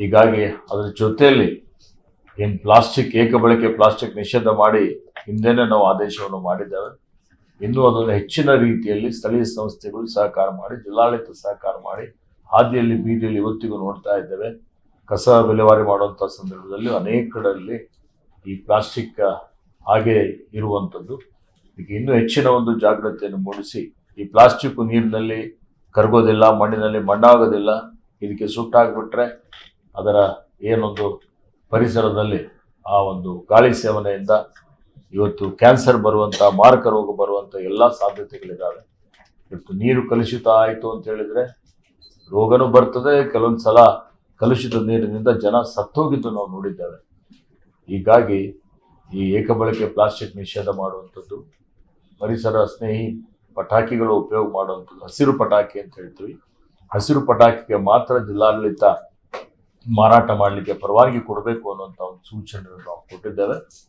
ಹೀಗಾಗಿ ಅದರ ಜೊತೆಯಲ್ಲಿ ಏನು ಪ್ಲಾಸ್ಟಿಕ್, ಏಕಬಳಕೆ ಪ್ಲಾಸ್ಟಿಕ್ ನಿಷೇಧ ಮಾಡಿ ಹಿಂದೆನೇ ನಾವು ಆದೇಶವನ್ನು ಮಾಡಿದ್ದೇವೆ. ಇನ್ನೂ ಅದನ್ನು ಹೆಚ್ಚಿನ ರೀತಿಯಲ್ಲಿ ಸ್ಥಳೀಯ ಸಂಸ್ಥೆಗಳು ಸಹಕಾರ ಮಾಡಿ, ಜಿಲ್ಲಾಡಳಿತ ಸಹಕಾರ ಮಾಡಿ, ಹಾದಿಯಲ್ಲಿ, ಬೀದಿಯಲ್ಲಿ ಇವತ್ತಿಗೂ ನೋಡ್ತಾ ಇದ್ದೇವೆ. ಕಸ ವಿಲೇವಾರಿ ಮಾಡುವಂಥ ಸಂದರ್ಭದಲ್ಲಿ ಅನೇಕ ಕಡೆಯಲ್ಲಿ ಈ ಪ್ಲಾಸ್ಟಿಕ್ ಹಾಗೆ ಇರುವಂಥದ್ದು. ಇದಕ್ಕೆ ಇನ್ನೂ ಹೆಚ್ಚಿನ ಒಂದು ಜಾಗ್ರತೆಯನ್ನು ಮೂಡಿಸಿ, ಈ ಪ್ಲಾಸ್ಟಿಕ್ ನೀರಿನಲ್ಲಿ ಕರಗೋದಿಲ್ಲ, ಮಣ್ಣಿನಲ್ಲಿ ಮಣ್ಣಾಗೋದಿಲ್ಲ, ಇದಕ್ಕೆ ಸುಟ್ಟಾಗ್ಬಿಟ್ರೆ ಅದರ ಏನೊಂದು ಪರಿಸರದಲ್ಲಿ ಆ ಒಂದು ಗಾಳಿ ಸೇವನೆಯಿಂದ ಇವತ್ತು ಕ್ಯಾನ್ಸರ್ ಬರುವಂಥ ಮಾರಕ ರೋಗ ಬರುವಂಥ ಎಲ್ಲ ಸಾಧ್ಯತೆಗಳಿದ್ದಾವೆ ಇವತ್ತು ನೀರು ಕಲುಷಿತ ಆಯಿತು ಅಂತ ಹೇಳಿದ್ರೆ ರೋಗನೂ ಬರ್ತದೆ, ಕೆಲವೊಂದು ಸಲ ಕಲುಷಿತ ನೀರಿನಿಂದ ಜನ ಸತ್ತೋಗಿದ್ದು ನಾವು ನೋಡಿದ್ದೇವೆ. ಹೀಗಾಗಿ ಈ ಏಕಬಳಕೆ ಪ್ಲಾಸ್ಟಿಕ್ ನಿಷೇಧ ಮಾಡುವಂಥದ್ದು, ಪರಿಸರ ಸ್ನೇಹಿ ಪಟಾಕಿಗಳು ಉಪಯೋಗ ಮಾಡುವಂಥದ್ದು, ಹಸಿರು ಪಟಾಕಿ ಅಂತ ಹೇಳ್ತೀವಿ. ಹಸಿರು ಪಟಾಕಿಗೆ ಮಾತ್ರ ಜಿಲ್ಲಾಡಳಿತ ಮಾರಾಟ ಮಾಡಲಿಕ್ಕೆ ಪರವಾನಗಿ ಕೊಡಬೇಕು ಅನ್ನುವಂಥ ಒಂದು ಸೂಚನೆಯನ್ನು ನಾವು ಕೊಟ್ಟಿದ್ದೇವೆ.